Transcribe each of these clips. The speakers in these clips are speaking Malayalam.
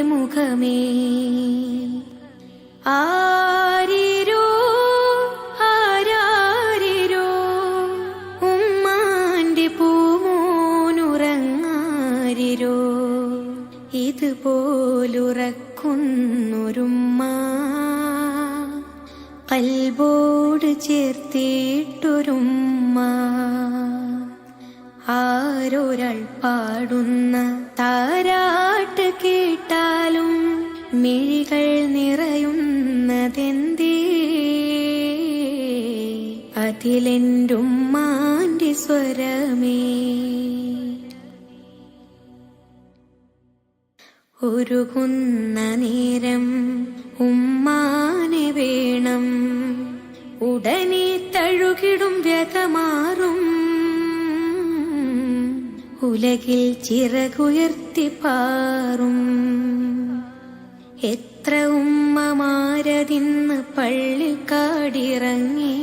മുഖമേ. ആരിരോ ആരാരിരോ ഉമ്മാന്റെ പൂമോനുറങ്ങാരിരോ. ഇതുപോലുറക്കുന്നൊരുമ്മ കൽബോട് ചേർത്തിട്ടൊരുമ്മ. ആരൊരാൾ പാടുന്ന അതിലെന്റുമ്മാന്റെ സ്വരമേ. ഒരുകുന്ന നേരം ഉമ്മാനെ വേണം. ഉടനെ തഴുകിടും വ്യതമാറും. ഉലകിൽ ചിറകുയർത്തി പാറും. ഉമ്മമാരതിന്ന് പള്ളിക്കാടിറങ്ങി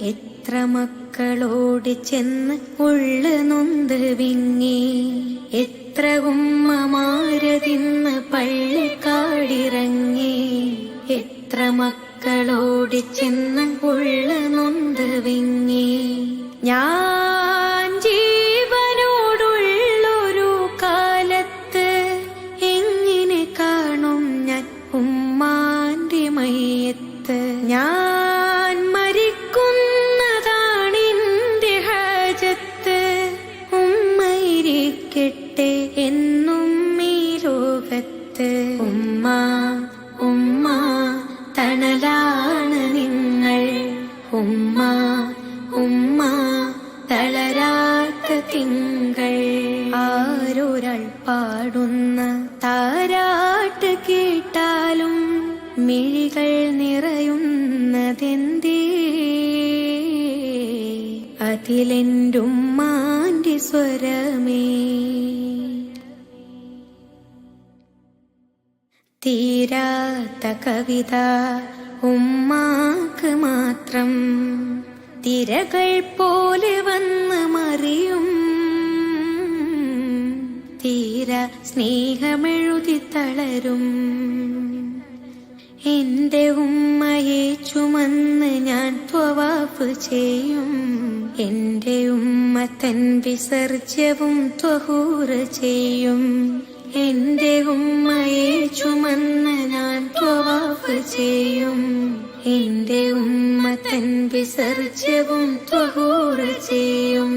എത്ര മക്കളോട് ചെന്ന് ഉള്ളു നൊന്ത് വിങ്ങി എത്ര ഉമ്മമാരതിന്ന് പള്ളിക്കാടിറങ്ങി എത്ര മക്കളോട് ചെന്ന് ഉള്ളു നൊന്ത് വിങ്ങി. ഞാൻ ലോകത്ത് ഉമ്മ ഉമ്മ തണലാണ് നിങ്ങൾ. ഉമ്മ ഉമ്മ തളരാത്ത തിങ്കൾ. ആരൊരാൾ പാടുന്ന താരാട്ട് കേട്ടാലും മിഴികൾ നിറയുന്നതെന്തേ? അതിലെന്റുമ്മാന്റെ സ്വരമേ? തീരാത്ത കവിത ഉമ്മാക്ക് മാത്രം. തിരകൾ പോലെ വന്ന് മറിയും. തീര സ്നേഹമെഴുതി തളരും. എന്റെ ഉമ്മയെ ചുമന്ന് ഞാൻ ത്വവാപ്പ് ചെയ്യും. എന്റെ ഉമ്മ തൻ വിസർജ്യവും ത്വഹൂറ് ചെയ്യും. എന്റെ ഉമ്മയെ ചുമന്ന് ഞാൻ ത്വവാഫ് ചെയ്യും. എന്റെ ഉമ്മ തൻ വിസർജ്യവും ത്വഹൂറ് ചെയ്യും.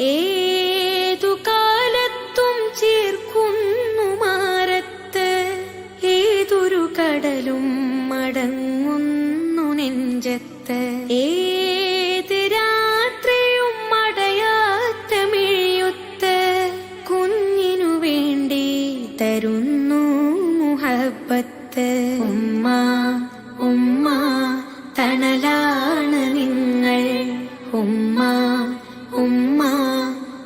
ഏതു കാലത്തും ചേർക്കുന്നു മാരത്ത് ഏതൊരു കടലും മടങ്ങുന്നു നെഞ്ചത്ത്. ഏത് തരുന്നു മുഹബത്ത്. ഉമ്മ ഉമ്മ തണലാണ് നിങ്ങൾ. ഉമ്മ ഉമ്മ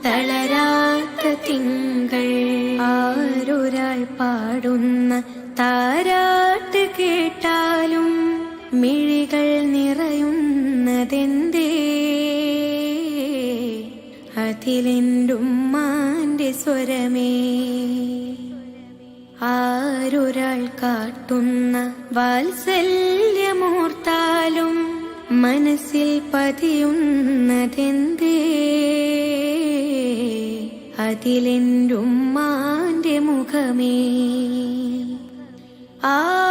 തളരാത്ത തിങ്കൾ. ആരൊരാൾ പാടുന്ന താരാട്ട് കേട്ടാലും മിഴികൾ നിറയുന്നതെന്തേ? അതിലെന്റുമ്മാന്റെ സ്വരമേ? ആരൊരാൾ കാട്ടുന്ന വാത്സല്യമോർത്താലും മനസ്സിൽ പതിയുന്നതെന്തേ? അതിലെന്റുമ്മാന്റെ മുഖമേ. ആ